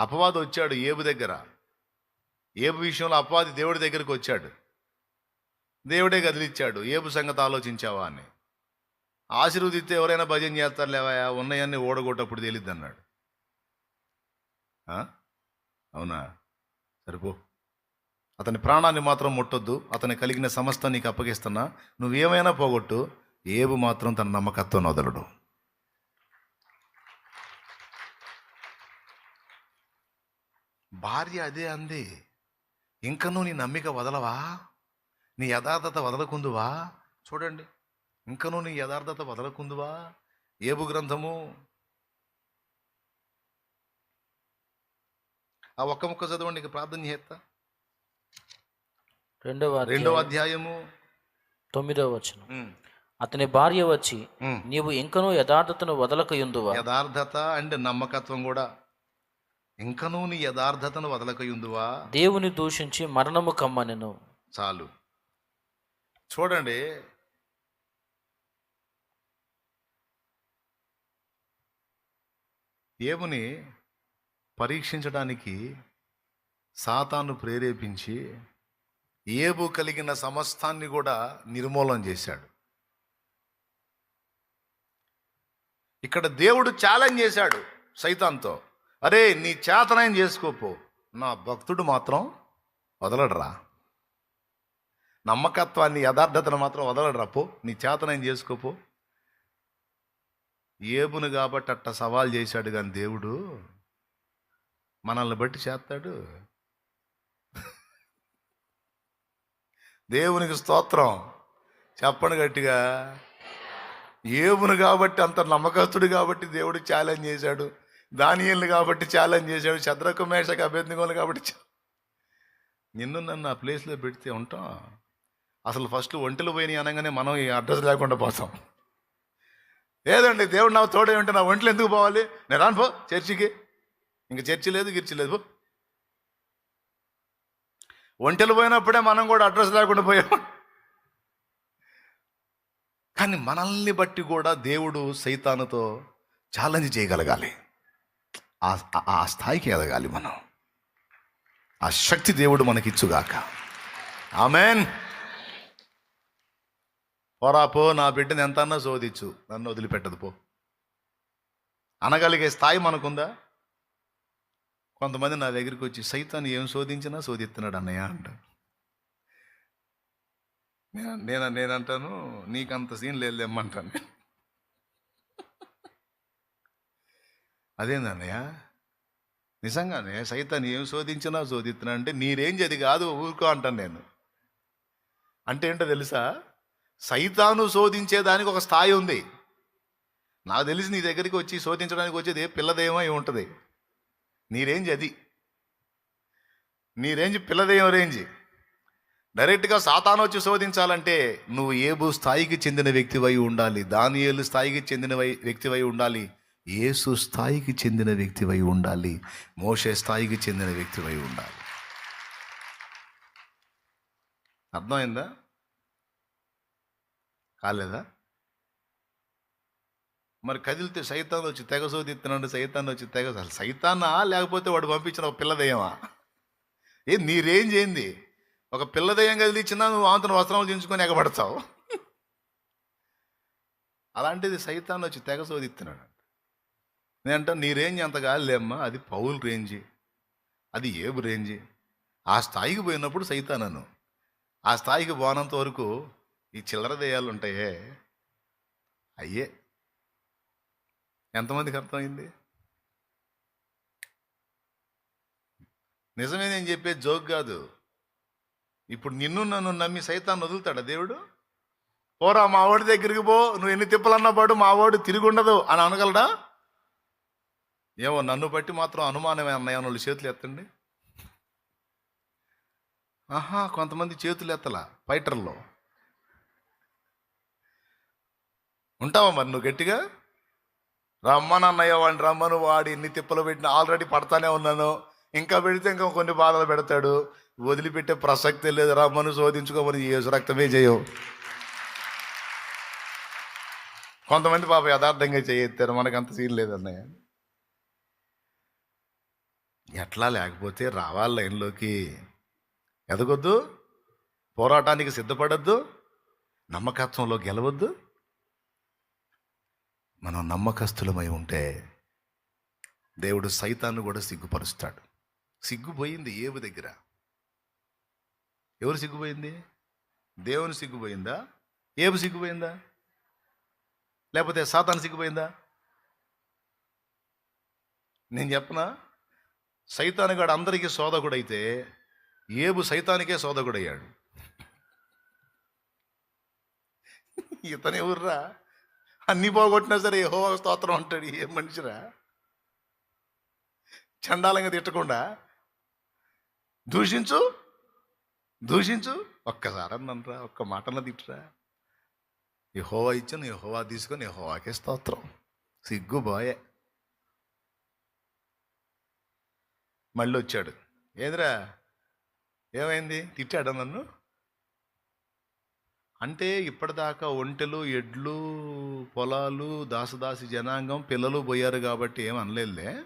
అపవాది వచ్చాడు ఏబు దగ్గర. ఏబు విషయంలో అపవాది దేవుడి దగ్గరికి వచ్చాడు. దేవుడే గదిలిచ్చాడు ఏబు సంగతి ఆలోచించావా అని. ఆశీర్వదిస్తే ఎవరైనా భజన చేస్తారు లేవా? ఉన్నాయన్నీ ఓడగొట్టప్పుడు తేలిద్ది అన్నాడు. అవునా? సరిపో అతని ప్రాణాన్ని మాత్రం ముట్టొద్దు. అతని కలిగిన సమస్త నీకు అప్పగిస్తున్నా. నువ్వేమైనా పోగొట్టు. ఏబు మాత్రం తన నమ్మకత్వం వదలడు. భార్య అదే అంది. ఇంకనూ నీ నమ్మిక వదలవా? నీ యథార్థత వదలకుందువా? చూడండి. ఇంకనూ నీ యథార్థత వదలకుందువా? ఏబు గ్రంథము ఆ ఒక్క ముక్క చదవండి ఇక ప్రార్థన చేస్తా. రెండవ రెండవ అధ్యాయం, అధ్యాయము. తొమ్మిదవ వచనం. అతని భార్య వచ్చి. నీవు ఇంకనూ యథార్థతను వదలకయుందువా యథార్థత అండ్ నమ్మకత్వం కూడా. ఇంకనూ నీ యథార్థతను వదలకయుందువా? దేవుని దూషించి మరణము కమ్మనెను. చాలు. చూడండి. ఏముని పరీక్షించడానికి సాతాను ప్రేరేపించి ఏబు కలిగిన సమస్తాన్ని కూడా నిర్మూలన చేశాడు. ఇక్కడ దేవుడు ఛాలెంజ్ చేశాడు సైతాన్తో. అరే నీ చేతనాయం చేసుకోపో. నా భక్తుడు మాత్రం వదలడరా. నమ్మకత్వాన్ని యథార్థతను మాత్రం వదలడరా. పో నీ చేతనాయం చేసుకోపో. ఏబును కాబట్టి అట్ట సవాల్ చేశాడు కానీ దేవుడు మనల్ని బట్టి చేస్తాడు. దేవునికి స్తోత్రం. చెప్పండి గట్టిగా. ఏబును కాబట్టి అంత నమ్మకస్తుడు కాబట్టి దేవుడు ఛాలెంజ్ చేశాడు. దానియల్ని కాబట్టి ఛాలెంజ్ చేశాడు చంద్రకు మేషకు అభ్యర్థిగోలు కాబట్టి నిన్ను నన్ను ఆ ప్లేస్లో పెడితే ఉంటాం. అసలు ఫస్ట్ ఒంటెలు పోయినాయి అనగానే మనం ఈ అడ్రస్ లేకుండా పోతాం. లేదండి దేవుడు నా తోడే ఉంటే నా ఒంట్లో ఎందుకు పోవాలి? నేను రాను పో చర్చికి. ఇంక చర్చి లేదు గిర్చి లేదు ఒంటెలు పోయినప్పుడే మనం కూడా అడ్రస్ లేకుండా పోయాం. కానీ మనల్ని బట్టి కూడా దేవుడు సైతానుతో ఛాలెంజ్ చేయగలగాలి. ఆ ఆ స్థాయికి ఎదగాలి మనం. ఆ శక్తి దేవుడు మనకిచ్చుగాక. ఆమెన్. పోరా పో నా బిడ్డని ఎంత అన్నా శోధించు. నన్ను వదిలిపెట్టదు పో. అనగలిగే స్థాయి మనకుందా? కొంతమంది నా దగ్గరికి వచ్చి సైతాన్ని ఏం శోధించినా శోధిస్తున్నాడు అన్నయ్య అంట నేను నేను నేనంటాను నీకంత సీన్ లేదేమ్మంటాను అదేందన్నయ్య? నిజంగానే సైతాన్ని ఏం శోధించినా శోధిస్తున్నా అంటే నీ రేంజ్ అది కాదు ఊరుకో అంటాను నేను. అంటే ఏంటో తెలుసా? సైతాను శోధించేదానికి ఒక స్థాయి ఉంది. నాకు తెలిసి నీ దగ్గరికి వచ్చి శోధించడానికి వచ్చేది పిల్లదేమో అయి ఉంటుంది. నీ రేంజ్ అది. నీ రేంజ్ పిల్లదేయం రేంజ్ డైరెక్ట్గా సాతాను వచ్చి శోధించాలంటే నువ్వు ఏబు స్థాయికి చెందిన వ్యక్తివై ఉండాలి? దానియేలు స్థాయికి చెందిన వై- వ్యక్తివై ఉండాలి? యేసు స్థాయికి చెందిన వ్యక్తివై ఉండాలి. మోసే స్థాయికి చెందిన వ్యక్తివై ఉండాలి. అర్థమైందా? కాలేదా? మరి కదిలితే సైతాన్ వచ్చి తెగ శోధిస్తున్నాడు సైతాన్ వచ్చి తెగ అసలు సైతానా? లేకపోతే వాడు పంపించిన ఒక పిల్లదయ్యమా ఏ నీ రేంజ్ ఏంది? ఒక పిల్లదయ్యం కదిలిచ్చినా నువ్వు ఆంతను వస్త్రాలు దించుకొని ఎగబడతావు. అలాంటిది సైతాన్ వచ్చి తెగ శోధిస్తున్నాడు. నేనంట నీ రేంజ్ అంత కాదులేమ్మా అది పౌల్ రేంజ్ అది ఏబు రేంజ్. ఆ స్థాయికి పోయినప్పుడు సైతానను. ఆ స్థాయికి పోనంత వరకు ఈ చిల్లర దేయాలు ఉంటాయే అయ్యే. ఎంతమందికి అర్థమైంది? నిజమే నేను చెప్పే జోక్ కాదు. ఇప్పుడు నిన్ను నన్ను నమ్మి సైతాన్ని వదులుతాడా దేవుడు? పోరా మా వాడి దగ్గరికి పో నువ్వు ఎన్ని తిప్పలన్నా పాడు మా వాడు తిరిగి ఉండదు అని అనగలడా? ఏమో నన్ను బట్టి మాత్రం అనుమానమే అన్నయ్య వాళ్ళు చేతులు ఎత్తండి. ఆహా కొంతమంది చేతులు ఎత్తలా ఫైటర్లో. ఉంటావా మరి నువ్వు గట్టిగా? రమ్మని అన్నయ్య వాడిని రమ్మను వాడి ఎన్ని తిప్పలు పెట్టిన ఆల్రెడీ పడతానే ఉన్నాను. ఇంకా పెడితే ఇంకా కొన్ని బాధలు పెడతాడు. వదిలిపెట్టే ప్రసక్తే లేదు రమ్మను శోధించుకోమని ఏసు రక్తమే చేయవు కొంతమంది పాప యథార్థంగా చేయొత్తారు మనకంత అంత సీన్ లేదన్నయ్య ఎట్లా లేకపోతే రావాలి లైన్లోకి? ఎదగొద్దు? పోరాటానికి సిద్ధపడద్దు? నమ్మకత్వంలో గెలవద్దు? మనం నమ్మకస్తులమై ఉంటే దేవుడు సైతాన్ని కూడా సిగ్గుపరుస్తాడు. సిగ్గుపోయింది ఏవు దగ్గర? ఎవరు సిగ్గుపోయింది? దేవుని సిగ్గుపోయిందా? ఏవు సిగ్గుపోయిందా? లేకపోతే సాతాను సిగ్గుపోయిందా? నేను చెప్పనా? సైతానుగాడు అందరికీ సోదకుడైతే ఏబు సైతానికే సోదకుడయ్యాడు. ఇతను ఎవర్రా అన్ని పోగొట్టినా సరే ఏహో స్తోత్రం అంటాడు ఏం మనిషిరా? చండాలంగా తిట్టకుండా? దూషించు దూషించు ఒక్కసారి అన్నరా ఒక్క మాటన తిట్టురా. యహోవా ఇచ్చాను యహోవా తీసుకొని యహోవాకే స్తోత్రం. సిగ్గు బాయే మళ్ళీ వచ్చాడు ఏదిరా? ఏమైంది? తిట్టాడా నన్ను? అంటే ఇప్పటిదాకా ఒంటెలు ఎడ్లు పొలాలు దాసదాసి జనాంగం పిల్లలు పోయారు కాబట్టి ఏం అనలేదులే.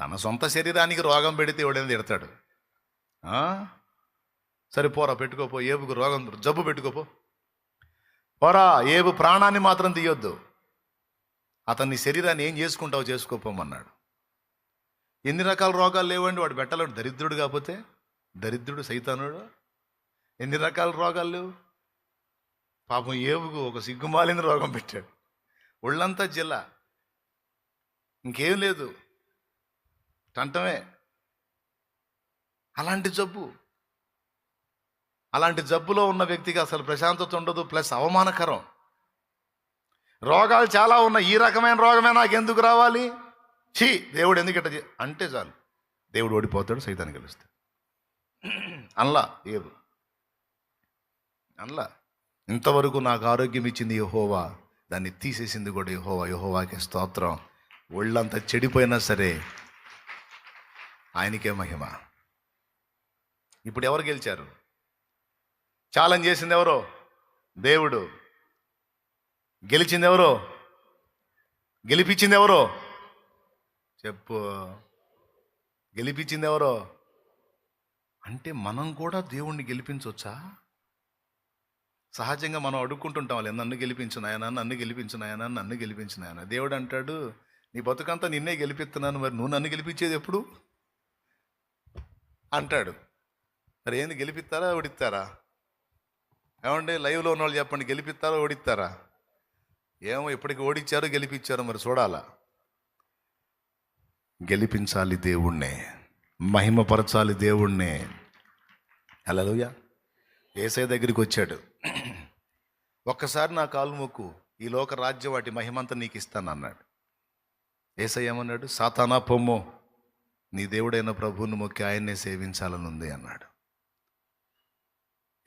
తన సొంత శరీరానికి రోగం పెడితే ఎవడైనా తిడతాడు. సరే పోరా పెట్టుకోపో ఏబుకు రోగం జబ్బు పెట్టుకోపో. పోరా ఏబు ప్రాణాన్ని మాత్రం తీయొద్దు. అతన్ని శరీరాన్ని ఏం చేసుకుంటావు చేసుకోపోమన్నాడు ఎన్ని రకాల రోగాలు లేవండి? వాడు పెట్టలేడు దరిద్రుడు కాకపోతే దరిద్రుడు సైతానుడు. ఎన్ని రకాల రోగాలు లేవు? పాపం ఏవుకు ఒక సిగ్గుమాలిన రోగం పెట్టాడు. ఒళ్ళంతా జిల్లా. ఇంకేం లేదు. టంటమే అలాంటి జబ్బు. అలాంటి జబ్బులో ఉన్న వ్యక్తికి అసలు ప్రశాంతత ఉండదు ప్లస్ అవమానకరం. రోగాలు చాలా ఉన్నాయి. ఈ రకమైన రోగమే నాకు ఎందుకు రావాలి? ఛీ దేవుడు ఎందుకు అంటే చాలు. దేవుడు ఓడిపోతాడు సైతాన్ని గెలుస్తాడు. అనలా ఏవు అనలా. ఇంతవరకు నాకు ఆరోగ్యం ఇచ్చింది యహోవా. దాన్ని తీసేసింది కూడా యహోవా. యహోవాకి స్తోత్రం. ఒళ్ళంతా చెడిపోయినా సరే ఆయనకే మహిమ. ఇప్పుడు ఎవరు గెలిచారు? ఛాలెంజ్ చేసింది ఎవరో? దేవుడు. గెలిచింది ఎవరో? గెలిపించింది ఎవరో? చెప్పు. గెలిపించింది ఎవరో అంటే మనం కూడా దేవుణ్ణి గెలిపించవచ్చా సహజంగా మనం అడుక్కుంటుంటాం వాళ్ళు నన్ను గెలిపించినాయన నన్ను గెలిపించినాయన నన్ను గెలిపించినాయన దేవుడు అంటాడు నీ బతుకంతా నిన్నే గెలిపిస్తున్నాను మరి నువ్వు నన్ను గెలిపించేది ఎప్పుడు? అంటాడు. మరి ఏంది గెలిపిస్తారా ఓడిస్తారా? ఏమండి లైవ్లో ఉన్న వాళ్ళు చెప్పండి గెలిపిస్తారా ఓడిస్తారా? ఏమో ఇప్పటికి ఓడిచ్చారో గెలిపించారో మరి చూడాలా. గెలిపించాలి దేవుణ్ణే మహిమపరచాలి దేవుణ్ణే. హలోయ ఏసై దగ్గరికి వచ్చాడు. ఒక్కసారి నా కాలు మొక్కు ఈ లోక రాజ్యం వాటి మహిమంతా నీకు ఇస్తాను అన్నాడు. ఏసై ఏమన్నాడు? సాతానా పొమ్ము నీ దేవుడైన ప్రభువును మొక్కి ఆయన్నే సేవించాలని ఉంది అన్నాడు.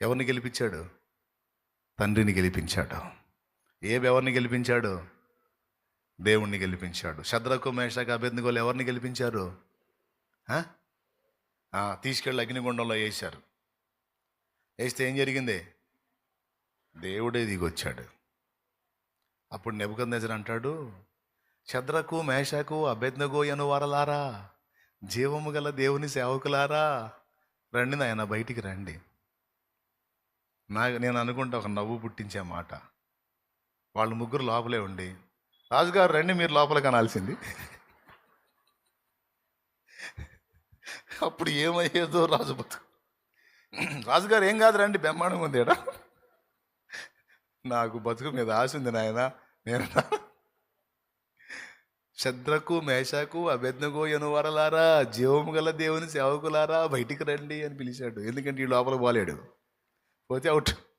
ఎవరిని గెలిపించాడు? తండ్రిని గెలిపించాడు. ఏవి ఎవరిని గెలిపించాడు? దేవుణ్ణి గెలిపించాడు. శద్రకు మేషక అభ్యర్థిగోలు ఎవరిని గెలిపించారు? తీసుకెళ్ళి అగ్నిగుండంలో వేశారు. వేస్తే ఏం జరిగింది? దేవుడే దిగొచ్చాడు. అప్పుడు నెబుకందజర్ అంటాడు శద్రకు మేషకు అభ్యర్థగోయను వారలారా జీవము గల దేవుని సేవకులారా రండి నాయన బయటికి రండి. నా నేను అనుకుంటా ఒక నవ్వు పుట్టించే మాట. వాళ్ళు ముగ్గురు లోపలే ఉండి రాజుగారు రండి మీరు లోపల కనాల్సింది అప్పుడు ఏమయ్యేదో రాజు బతుకు. రాజుగారు ఏం కాదు రండి బ్రహ్మాండంగా ఉంది ఈడ. నాకు బతుకు మీద ఆశ ఉంది నాయన నేను శద్రకు మేషకు అభెజ్ఞగో ఎనువరలారా జీవము గల దేవుని సేవకులారా బయటికి రండి అని పిలిచాడు. ఎందుకంటే ఈ లోపల పోలేడు. పోతే అవుట్.